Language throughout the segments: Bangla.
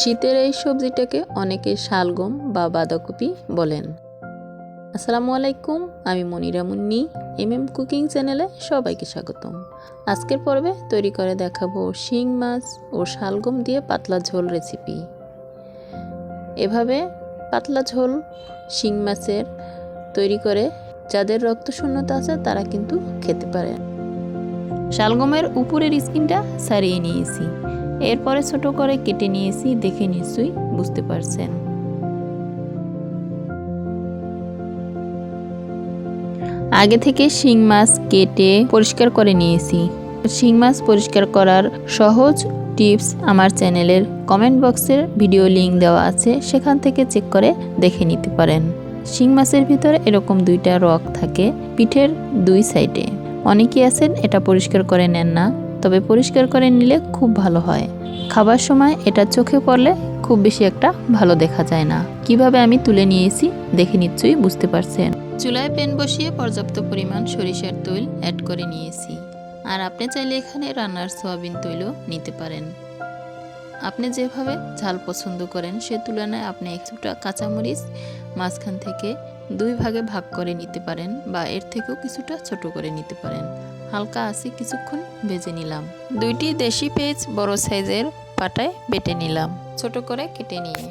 শীতের এই সবজিটাকে অনেকে শালগম বা বাঁধাকপি বলেন। আসসালামু আলাইকুম, আমি Monira Munni M M cooking চ্যানেলে সবাইকে স্বাগতম। আজকের পর্বে তৈরি করে দেখাবো শিং মাছ ও শালগম দিয়ে পাতলা ঝোল রেসিপি। এভাবে পাতলা ঝোল শিং মাছের তৈরি করে যাদের রক্তশূন্যতা আছে তারা কিন্তু খেতে পারেন শালগমের উপরের স্কিনটা সারিয়ে নিয়েছি। এরপরে ছোট করে কেটে নিয়েছি, দেখে নিশ্চয়ই বুঝতে পারছেন। আগে থেকে শিং মাছ কেটে পরিষ্কার করে নিয়েছি। শিং মাছ পরিষ্কার করার সহজ টিপস আমার চ্যানেলের কমেন্ট বক্সের ভিডিও লিংক দেওয়া আছে, সেখান থেকে চেক করে দেখে নিতে পারেন। শিং মাছের ভিতরে এরকম দুইটা রক থাকে পিঠের দুই সাইডে। অনেকেই আছেন এটা পরিষ্কার করে নেন না। তবে পরিষ্কার করে নিলে খুব ভালো হয়। খাবার সময় এটা চোখে পড়লে খুব বেশি একটা ভালো দেখা যায় না। কীভাবে আমি তুলে নিয়েছি দেখে নিশ্চয়ই বুঝতে পারছেন। চুলায় প্যান বসিয়ে পর্যাপ্ত পরিমাণ সরিষার তৈল অ্যাড করে নিয়েছি। আর আপনি চাইলে এখানে রান্নার সোয়াবিন তৈলও নিতে পারেন। আপনি যেভাবে ঝাল পছন্দ করেন সে তুলনায় আপনি কিছুটা কাঁচামরিচ মাঝখান থেকে দুই ভাগে ভাগ করে নিতে পারেন বা এর থেকেও কিছুটা ছোট করে নিতে পারেন। হালকা আছে কিছুক্ষণ ভেজে নিলাম। দুইটি দেশি পেঁয়াজ বড় সাইজের পাটায় বেটে নিলাম, ছোট করে কেটে নিয়ে।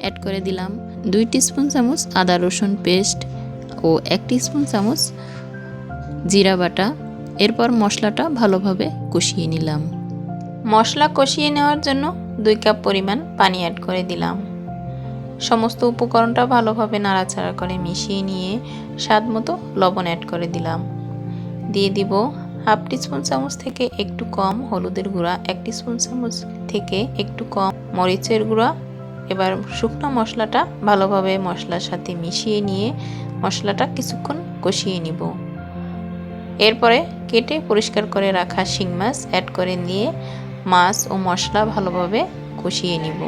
অ্যাড করে দিলাম দুই স্পুন চামচ আদা রসুন পেস্ট ও এক স্পুন চামচ জিরা বাটা। এরপর মশলাটা ভালোভাবে কষিয়ে নিলাম। মশলা কষিয়ে নেওয়ার জন্য দুই কাপ পরিমাণ পানি অ্যাড করে দিলাম। সমস্ত উপকরণটা ভালোভাবে নাড়াচাড়া করে মিশিয়ে নিয়ে স্বাদ মতো লবণ অ্যাড করে দিলাম। দিয়ে দিব হাফ টিস্পুন চামচ থেকে একটু কম হলুদের গুঁড়া, এক টিস্পুন চামচ থেকে একটু কম মরিচের গুঁড়া। এবার শুকনো মশলাটা ভালোভাবে মশলার সাথে মিশিয়ে নিয়ে মশলাটা কিছুক্ষণ কষিয়ে নিব। এরপরে কেটে পরিষ্কার করে রাখা শিং মাছ অ্যাড করে নিয়ে মাছ ও মশলা ভালোভাবে কষিয়ে নিব।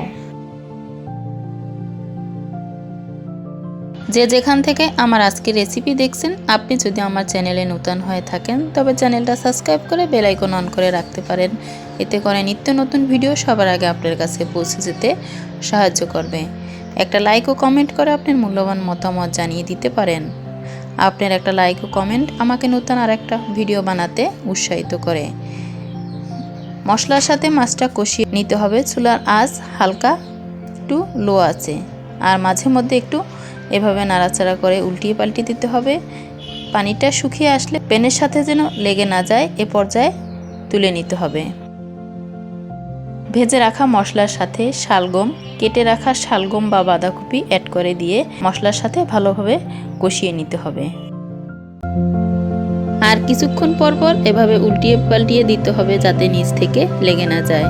যে যেখান থেকে আমার আজকে রেসিপি দেখছেন, আপনি যদি আমার চ্যানেলে নতুন হয়ে থাকেন, তবে চ্যানেলটা সাবস্ক্রাইব করে বেল আইকন অন করে রাখতে পারেন। এতে করে নিত্য নতুন ভিডিও সবার আগে আপনার কাছে পৌঁছে যেতে সাহায্য করবে। একটা লাইক ও কমেন্ট করে আপনার মূল্যবান মতামত জানিয়ে দিতে পারেন। আপনার একটা লাইক ও কমেন্ট আমাকে নতুন আর একটা ভিডিও বানাতে উৎসাহিত করে। মশলার সাথে মাছটা কষিয়ে নিতে হবে। চুলার আঁচ হালকা একটু লো আছে। আর মাঝে মধ্যে একটু এভাবে নাড়াচাড়া করে উল্টিয়ে পাল্টিয়ে দিতে হবে। পানিটা শুকিয়ে আসলে প্যানের সাথে যেন লেগে না যায়, এ পর্যায়ে তুলে নিতে হবে। ভেজে রাখা মশলার সাথে শালগম, কেটে রাখা শালগম বা বাঁধাকপি অ্যাড করে দিয়ে মশলার সাথে ভালোভাবে কষিয়ে নিতে হবে। আর কিছুক্ষণ পর পর এভাবে উল্টিয়ে পাল্টিয়ে দিতে হবে যাতে নিচ থেকে লেগে না যায়।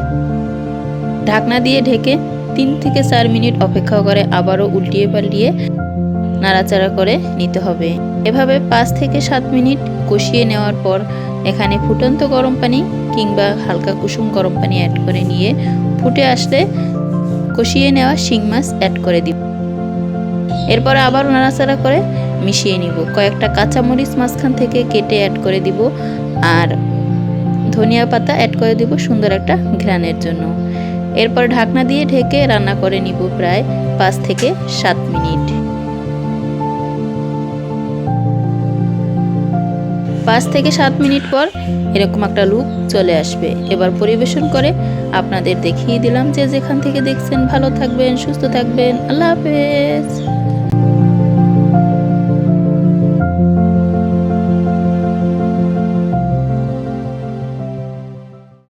ঢাকনা দিয়ে ঢেকে তিন থেকে চার মিনিট অপেক্ষা করে আবারও উল্টিয়ে পাল্টিয়ে নাড়াচাড়া করে নিতে হবে। এভাবে পাঁচ থেকে সাত মিনিট কষিয়ে নেওয়ার পর এখানে ফুটন্ত গরম পানি কিংবা হালকা কুসুম গরম পানি অ্যাড করে নিয়ে ফুটে আসলে কষিয়ে নেওয়া শিং মাছ অ্যাড করে দিব। এরপর আবার নাড়াচাড়া করে মিশিয়ে নিব। কয়েকটা কাঁচামরিচ মাঝখান থেকে কেটে অ্যাড করে দিব আর ধনিয়া পাতা অ্যাড করে দিব সুন্দর একটা ঘ্রানের জন্য। এরপর ঢাকনা দিয়ে ঢেকে রান্না করে নিব প্রায় পাঁচ থেকে সাত মিনিট। পাঁচ থেকে সাত মিনিট পর এরকম একটা লুক চলে আসবে। এবার পরিবেশন করে আপনাদের দেখিয়ে দিলাম যে যেখান থেকে দেখছেন ভালো থাকবেন, সুস্থ থাকবেন। আল্লাহ হাফেজ।